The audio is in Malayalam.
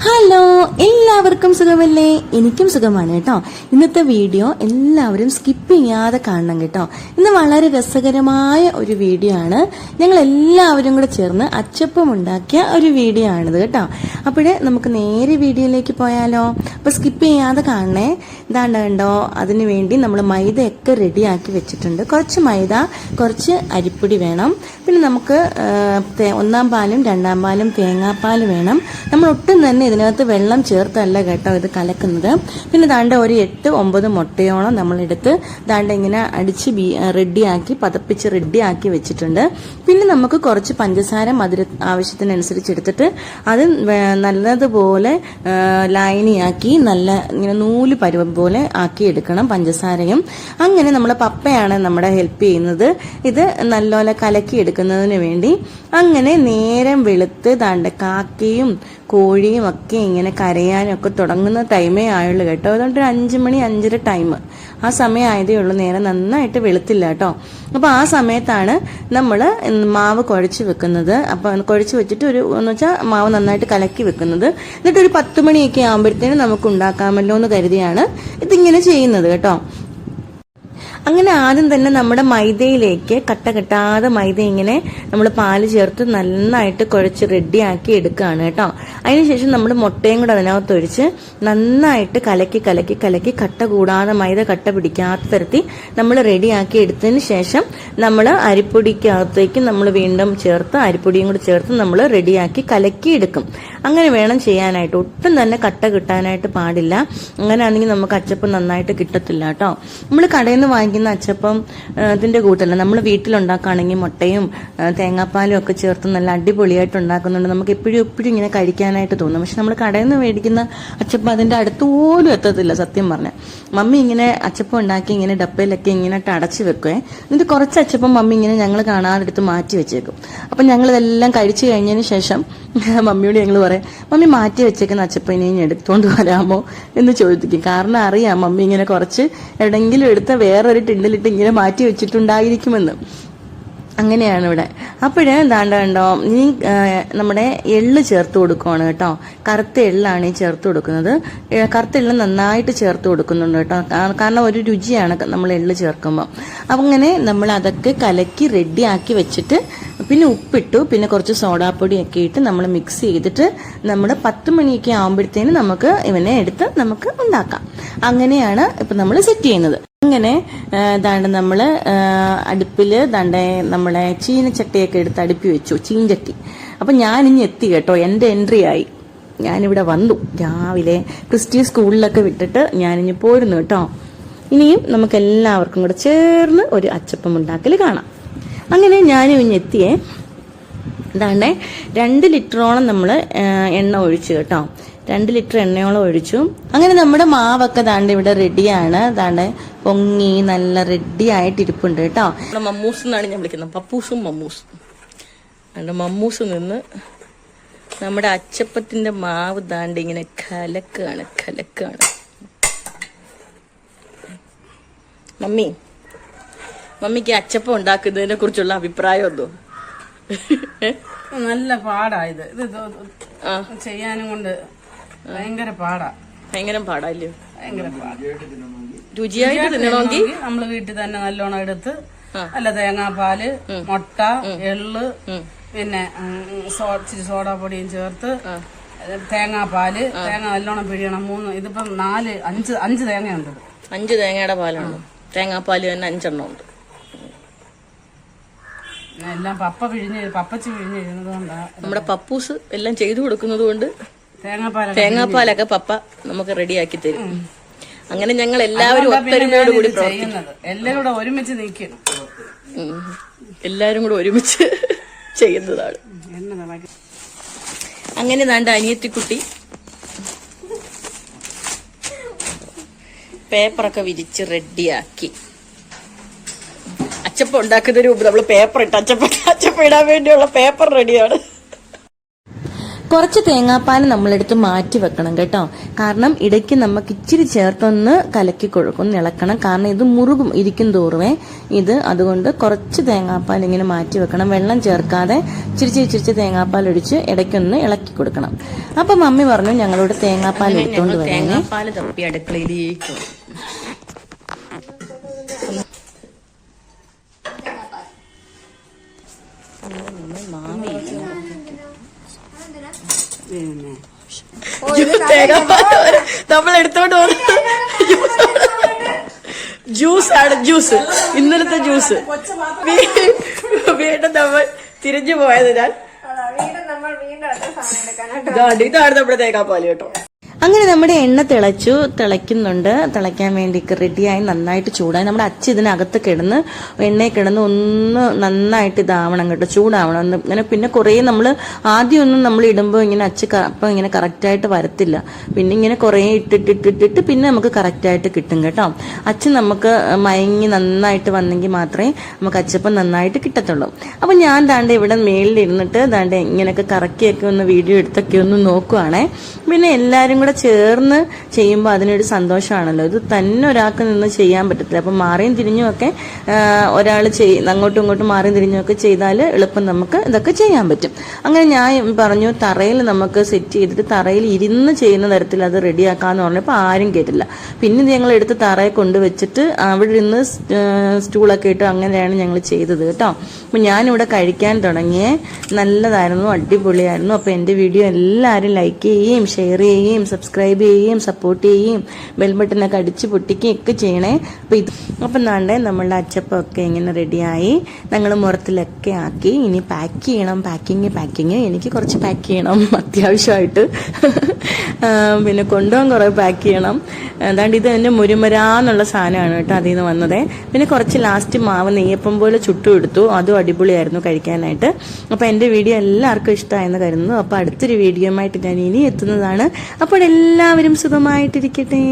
ഹലോ എല്ലാവർക്കും സുഖമല്ലേ? എനിക്കും സുഖമാണ് കേട്ടോ. ഇന്നത്തെ വീഡിയോ എല്ലാവരും സ്കിപ്പ് ചെയ്യാതെ കാണണം കേട്ടോ. ഇന്ന് വളരെ രസകരമായ ഒരു വീഡിയോ ആണ്. ഞങ്ങൾ എല്ലാവരും കൂടെ ചേർന്ന് അച്ചപ്പം ഉണ്ടാക്കിയ ഒരു വീഡിയോ ആണിത് കേട്ടോ. അപ്പോഴേ നമുക്ക് നേരെ വീഡിയോയിലേക്ക് പോയാലോ? അപ്പൊ സ്കിപ്പ് ചെയ്യാതെ കാണണേ. ഇതാണ്ട് കണ്ടോ? അതിനു വേണ്ടി നമ്മൾ മൈദയൊക്കെ റെഡിയാക്കി വെച്ചിട്ടുണ്ട്. കുറച്ച് മൈദ കുറച്ച് അരിപ്പൊടി വേണം. പിന്നെ നമുക്ക് ഒന്നാം പാലും രണ്ടാം പാലും തേങ്ങാപ്പാൽ വേണം. നമ്മൾ ഒട്ടും തന്നെ ഇതിനകത്ത് വെള്ളം ചേർത്തല്ല കേട്ടോ ഇത് കലക്കുന്നത്. പിന്നെ ദാണ്ട ഒരു എട്ട് ഒമ്പത് മുട്ടയോളം നമ്മളെടുത്ത് ദാണ്ട ഇങ്ങനെ അടിച്ച് ബി റെഡിയാക്കി പതപ്പിച്ച് റെഡിയാക്കി വെച്ചിട്ടുണ്ട്. പിന്നെ നമുക്ക് കുറച്ച് പഞ്ചസാര മധുര ആവശ്യത്തിനനുസരിച്ച് എടുത്തിട്ട് അത് നല്ലതുപോലെ ലൈനിയാക്കി നല്ല ഇങ്ങനെ നൂൽ പരുവം പോലെ ആക്കി എടുക്കണം പഞ്ചസാരയും. അങ്ങനെ നമ്മൾ പപ്പയാണ് നമ്മുടെ ഹെൽപ്പ് ചെയ്യുന്നത്. ഇത് നല്ലപോലെ കലക്കി എടുക്കുന്നതിന് വേണ്ടി. അങ്ങനെ നേരം വെളുത്ത് ദാണ്ട കാക്കയും കോഴിയും ഒക്കെ ഇങ്ങനെ കരയാനൊക്കെ തുടങ്ങുന്ന ടൈമേ ആയുള്ളൂ കേട്ടോ. അതുകൊണ്ട് ഒരു അഞ്ച് മണി അഞ്ചര ടൈം ആ സമയം ആയതേ ഉള്ളൂ. നേരെ നന്നായിട്ട് വെളുത്തില്ല കേട്ടോ. അപ്പോൾ ആ സമയത്താണ് നമ്മൾ മാവ് കുഴച്ച് വെക്കുന്നത്. അപ്പോൾ കുഴച്ച് വെച്ചിട്ട് ഒരു എന്ന് വെച്ചാൽ മാവ് നന്നായിട്ട് കലക്കി വെക്കുന്നത്. എന്നിട്ട് ഒരു പത്ത് മണിയൊക്കെ ആകുമ്പോഴത്തേനും നമുക്ക് ഉണ്ടാക്കാമല്ലോ എന്ന് കരുതിയാണ് ഇതിങ്ങനെ ചെയ്യുന്നത് കേട്ടോ. അങ്ങനെ ആദ്യം തന്നെ നമ്മുടെ മൈദയിലേക്ക് കട്ട കെട്ടാതെ മൈദ ഇങ്ങനെ നമ്മൾ പാൽ ചേർത്ത് നന്നായിട്ട് കുഴച്ച് റെഡിയാക്കി എടുക്കുകയാണ് കേട്ടോ. അതിനുശേഷം നമ്മൾ മുട്ടയും കൂടെ അതിനകത്ത് ഒഴിച്ച് നന്നായിട്ട് കലക്കി കലക്കി കലക്കി കട്ട കൂടാതെ മൈദ കട്ട പിടിക്കാത്ത തരത്തിൽ നമ്മൾ റെഡിയാക്കി എടുത്തതിന് ശേഷം നമ്മൾ അരിപ്പൊടിക്കകത്തേക്ക് നമ്മൾ വീണ്ടും ചേർത്ത് അരിപ്പൊടിയും കൂടി ചേർത്ത് നമ്മൾ റെഡിയാക്കി കലക്കി എടുക്കും. അങ്ങനെ വേണം ചെയ്യാനായിട്ട്. ഒട്ടും തന്നെ കട്ട കിട്ടാനായിട്ട് പാടില്ല. അങ്ങനെ ആണെങ്കിൽ നമുക്ക് അച്ചപ്പം നന്നായിട്ട് കിട്ടത്തില്ല കേട്ടോ. നമ്മൾ കടയിൽ നിന്ന് വാങ്ങിക്കുന്ന അച്ചപ്പം ഇതിന്റെ കൂട്ടല്ല. നമ്മൾ വീട്ടിലുണ്ടാക്കുകയാണെങ്കിൽ മുട്ടയും തേങ്ങാപ്പാലും ഒക്കെ ചേർത്ത് നല്ല അടിപൊളിയായിട്ട് ഉണ്ടാക്കുന്നുണ്ട്. നമുക്ക് എപ്പോഴും എപ്പോഴും ഇങ്ങനെ കഴിക്കാനായിട്ട് തോന്നും. പക്ഷെ നമ്മൾ കടയിൽ നിന്ന് മേടിക്കുന്ന അച്ചപ്പം അതിന്റെ അടുത്ത് പോലും എത്തത്തില്ല സത്യം പറഞ്ഞാൽ മമ്മി ഇങ്ങനെ അച്ചപ്പം ഉണ്ടാക്കി ഇങ്ങനെ ഡപ്പയിലൊക്കെ ഇങ്ങനെ അടച്ച് വെക്കുവേ. എന്നിട്ട് കുറച്ച് അച്ചപ്പം മമ്മി ഇങ്ങനെ ഞങ്ങൾ കാണാതെ എടുത്ത് മാറ്റി വെച്ചേക്കും. അപ്പം ഞങ്ങൾ ഇതെല്ലാം കഴിച്ചു കഴിഞ്ഞതിന് ശേഷം മമ്മിയോട് ഞങ്ങൾ പറയാം മമ്മി മാറ്റി വെച്ചേക്കുന്ന അച്ചപ്പം ഇനി എടുത്തോണ്ട് വരാമോ? എന്ന് ചോദിക്കും. കാരണം അറിയാം മമ്മി ഇങ്ങനെ കുറച്ച് എവിടെങ്കിലും എടുത്ത വേറൊരു ടിണ്ടിലിട്ട് ഇങ്ങനെ മാറ്റി വെച്ചിട്ടുണ്ടായിരിക്കുമെന്ന്. അങ്ങനെയാണ് ഇവിടെ. അപ്പോഴേ എന്താണ്ട് കണ്ടോ ഇനി നമ്മുടെ എള്ള് ചേർത്ത് കൊടുക്കുവാണ് കേട്ടോ. കറുത്ത എള്ളാണ് ഈ ചേർത്ത് കൊടുക്കുന്നത്. കറുത്ത എള്ള് നന്നായിട്ട് ചേർത്ത് കൊടുക്കുന്നുണ്ട് കേട്ടോ. കാരണം ഒരു രുചിയാണ് നമ്മൾ എള്ള് ചേർക്കുമ്പോൾ അങ്ങനെ നമ്മൾ അതൊക്കെ കലക്കി റെഡിയാക്കി വെച്ചിട്ട് പിന്നെ ഉപ്പിട്ടു പിന്നെ കുറച്ച് സോഡാപ്പൊടിയൊക്കെ ഇട്ട് നമ്മൾ മിക്സ് ചെയ്തിട്ട് നമ്മൾ പത്ത് മണിയൊക്കെ ആകുമ്പോഴത്തേന് നമുക്ക് ഇവനെ എടുത്ത് നമുക്ക് ഉണ്ടാക്കാം. അങ്ങനെയാണ് ഇപ്പം നമ്മൾ സെറ്റ് ചെയ്യുന്നത്. അങ്ങനെ ഇതാണ് നമ്മൾ അടുപ്പിൽ ദണ്ട നമ്മളെ ചീനച്ചട്ടിയൊക്കെ എടുത്ത് അടുപ്പി വെച്ചു ചീൻചട്ടി അപ്പം ഞാനിഞ്ഞ് എത്തി കേട്ടോ എന്റെ എൻട്രി ആയി. ഞാനിവിടെ വന്നു. രാവിലെ ക്രിസ്ത്യൻ സ്കൂളിലൊക്കെ വിട്ടിട്ട് ഞാനിഞ്ഞ് പോരുന്നു കേട്ടോ. ഇനിയും നമുക്ക് എല്ലാവർക്കും കൂടെ ചേർന്ന് ഒരു അച്ചപ്പം ഉണ്ടാക്കൽ കാണാം. അങ്ങനെ ഞാനും ഇനി എത്തിയേ. ഇതാണ്ട് രണ്ട് ലിറ്ററോളം നമ്മൾ എണ്ണ ഒഴിച്ചു കേട്ടോ. രണ്ട് ലിറ്റർ എണ്ണയോളം ഒഴിച്ചു. അങ്ങനെ നമ്മുടെ മാവൊക്കെ ദാണ്ട് ഇവിടെ റെഡിയാണ് ദാണ്ട് പൊങ്ങി നല്ല റെഡി ആയിട്ട് ഇരിപ്പുണ്ട് കേട്ടോ മമ്മൂസ് എന്നാണ് ഞാൻ വിളിക്കുന്നത്. പപ്പൂസും മമ്മൂസും. അതുകൊണ്ട് മമ്മൂസ് നിന്ന് നമ്മുടെ അച്ചപ്പത്തിന്റെ മാവ് താണ്ട് ഇങ്ങനെ കലക്കാണ് കലക്കാണ്. മമ്മി മമ്മിക്ക് അച്ചപ്പം ഉണ്ടാക്കുന്നതിനെ കുറിച്ചുള്ള അഭിപ്രായം എന്തോ? നല്ല പാടായത് ഇത്. ഇത് ഇത് ആ. ചെയ്യാനും കൊണ്ട് ഭയങ്കര പാടാ. ഭയങ്കര പാടാല്ലേ ഭയങ്കര പാടാ. രുചിയായിട്ട് തിന്നണമെങ്കിൽ നമ്മൾ വീട്ടിൽ തന്നെ നല്ലോണം എടുത്ത് നല്ല തേങ്ങാപ്പാൽ മുട്ട എള്ള് പിന്നെ ഇച്ചിരി സോഡാപ്പൊടിയും ചേർത്ത് തേങ്ങാപ്പാൽ തേങ്ങ നല്ലോണം പിഴിയണം. മൂന്ന് ഇതിപ്പം നാല് അഞ്ച് അഞ്ച് തേങ്ങയുണ്ട്. അഞ്ച് തേങ്ങയുടെ പാലാണ്. തേങ്ങാപ്പാൽ തന്നെ അഞ്ചെണ്ണം ഉണ്ട്. എല്ലാം പപ്പ പിഴിഞ്ഞ് പപ്പച്ചി പിഴിഞ്ഞ് എഴുതുന്നത് കൊണ്ടാ നമ്മുടെ പപ്പൂസ് എല്ലാം ചെയ്തു കൊടുക്കുന്നത് കൊണ്ട് തേങ്ങാപ്പാല തേങ്ങാപ്പാലൊക്കെ പപ്പ നമുക്ക് റെഡിയാക്കി തരും. അങ്ങനെ ഞങ്ങൾ എല്ലാവരും ഒത്തൊരുമയോട് കൂടി എല്ലാവരും കൂടെ ഒരുമിച്ച് നിൽക്കണം ഉം. എല്ലാരും കൂടെ ഒരുമിച്ച് ചെയ്യുന്നതാണ്. അങ്ങനെ നാണ്ട അനിയത്തിക്കുട്ടി പേപ്പറൊക്കെ വിരിച്ച് റെഡിയാക്കി. അച്ചപ്പം ഉണ്ടാക്കുന്ന മുമ്പ് നമ്മൾ പേപ്പർ ഇട്ട് അച്ചപ്പ അച്ചപ്പം ഇടാൻ വേണ്ടിയുള്ള പേപ്പർ റെഡിയാണ്. കുറച്ച് തേങ്ങാപ്പാൽ നമ്മളെടുത്ത് മാറ്റി വെക്കണം കേട്ടോ. കാരണം ഇടയ്ക്ക് നമുക്ക് ഇച്ചിരി ചേർത്തൊന്ന് കലക്കി കൊടുക്കും ഒന്ന് ഇളക്കണം കാരണം ഇത് മുറുകും ഇരിക്കും തോറുമേ. ഇത് അതുകൊണ്ട് കുറച്ച് തേങ്ങാപ്പാൽ ഇങ്ങനെ മാറ്റി വെക്കണം. വെള്ളം ചേർക്കാതെ ചിരിച്ച് ചിരിച്ച് തേങ്ങാപ്പാൽ ഒഴിച്ച് ഇടയ്ക്കൊന്ന് ഇളക്കി കൊടുക്കണം. അപ്പൊ മമ്മി പറഞ്ഞു ഞങ്ങളോട് തേങ്ങാപ്പാൽ എടുത്തോണ്ട് തപ്പി അടുക്കളയിലേക്ക് നമ്മൾ എടുത്തോണ്ട് വന്ന് ജ്യൂസ് ആണ് ജ്യൂസ് ഇന്നലത്തെ ജ്യൂസ് വീണ്ടും നമ്മൾ തിരിഞ്ഞു പോയതിനാൽ ഇതാണ് നമ്മുടെ തേങ്ങാപ്പാൽ കേട്ടോ. അങ്ങനെ നമ്മുടെ എണ്ണ തിളച്ചു തിളയ്ക്കുന്നുണ്ട്. തിളയ്ക്കാൻ വേണ്ടി റെഡിയായി നന്നായിട്ട് ചൂടായി. നമ്മുടെ അച്ഛ ഇതിനകത്ത് കിടന്ന് എണ്ണയിൽ കിടന്ന് ഒന്ന് നന്നായിട്ട് ഇതാവണം കേട്ടോ ചൂടാവണം. ഒന്ന് ഇങ്ങനെ പിന്നെ കുറേ നമ്മൾ ആദ്യമൊന്നും നമ്മൾ ഇടുമ്പോൾ ഇങ്ങനെ അച്ഛ അപ്പം ഇങ്ങനെ കറക്റ്റായിട്ട് വരത്തില്ല. പിന്നെ ഇങ്ങനെ കുറേ ഇട്ടിട്ടിട്ടിട്ടിട്ട് പിന്നെ നമുക്ക് കറക്റ്റായിട്ട് കിട്ടും കേട്ടോ. അച്ഛൻ നമുക്ക് മയങ്ങി നന്നായിട്ട് വന്നെങ്കിൽ മാത്രമേ നമുക്ക് അച്ചപ്പം നന്നായിട്ട് കിട്ടത്തുള്ളൂ. അപ്പം ഞാൻ ദാണ്ട് ഇവിടെ മേളിൽ ഇരുന്നിട്ട് ഇങ്ങനെയൊക്കെ കറക്കിയൊക്കെ ഒന്ന് വീഡിയോ എടുത്തൊക്കെ ഒന്ന് നോക്കുവാണേ. പിന്നെ എല്ലാവരും കൂടെ ചേർന്ന് ചെയ്യുമ്പോൾ അതിനൊരു സന്തോഷമാണല്ലോ. ഇത് തന്നെ ഒരാൾക്ക് നിന്ന് ചെയ്യാൻ പറ്റത്തില്ല. അപ്പം മാറിയും തിരിഞ്ഞുമൊക്കെ ഒരാൾ ചെയ് അങ്ങോട്ടും ഇങ്ങോട്ടും മാറിയും തിരിഞ്ഞുമൊക്കെ ചെയ്താൽ എളുപ്പം നമുക്ക് ഇതൊക്കെ ചെയ്യാൻ പറ്റും. അങ്ങനെ ഞാൻ പറഞ്ഞു തറയിൽ നമുക്ക് സെറ്റ് ചെയ്തിട്ട് തറയിൽ ഇരുന്ന് ചെയ്യുന്ന തരത്തിൽ അത് റെഡിയാക്കാന്ന് പറഞ്ഞപ്പോൾ ആരും കേട്ടില്ല. പിന്നെ ഞങ്ങൾ എടുത്ത് തറയെ കൊണ്ടുവച്ചിട്ട് അവിടെ ഇരുന്ന് സ്റ്റൂളൊക്കെ ഇട്ട് അങ്ങനെയാണ് ഞങ്ങൾ ചെയ്തത് കേട്ടോ. അപ്പം ഞാനിവിടെ കഴിക്കാൻ തുടങ്ങിയേ. നല്ലതായിരുന്നു അടിപൊളിയായിരുന്നു. അപ്പോൾ എന്റെ വീഡിയോ എല്ലാവരും ലൈക്ക് ചെയ്യുകയും ഷെയർ ചെയ്യുകയും സബ്സ്ക്രൈബ് ചെയ്യുകയും സപ്പോർട്ട് ചെയ്യുകയും ബെൽ ബട്ടനൊക്കെ അടിച്ച് പൊട്ടിക്കുകയും ഒക്കെ ചെയ്യണേ. അപ്പോൾ ഇത് അപ്പം നാണ്ടേ നമ്മളുടെ അച്ചപ്പമൊക്കെ ഇങ്ങനെ റെഡിയായി ഞങ്ങൾ മുറത്തിലൊക്കെ ആക്കി. ഇനി പാക്ക് ചെയ്യണം പാക്കിങ് പാക്കിങ് എനിക്ക് കുറച്ച് പാക്ക് ചെയ്യണം അത്യാവശ്യമായിട്ട്. പിന്നെ കൊണ്ടുപോകാൻ കുറേ പാക്ക് ചെയ്യണം. അതാണ്ട് ഇത് എന്റെ മുരുമരാന്നുള്ള സാധനമാണ് കേട്ടോ അതിൽ നിന്ന് വന്നത്. പിന്നെ കുറച്ച് ലാസ്റ്റ് മാവ് നെയ്യപ്പം പോലെ ചുട്ടു എടുത്തു. അതും അടിപൊളിയായിരുന്നു കഴിക്കാനായിട്ട്. അപ്പോൾ എന്റെ വീഡിയോ എല്ലാവർക്കും ഇഷ്ടമായെന്ന് കരുതുന്നു. അപ്പോൾ അടുത്തൊരു വീഡിയോ ആയിട്ട് ഞാൻ ഇനി എത്തുന്നതാണ്. അപ്പോൾ എല്ലാവരും സുഖമായിട്ടിരിക്കട്ടെ.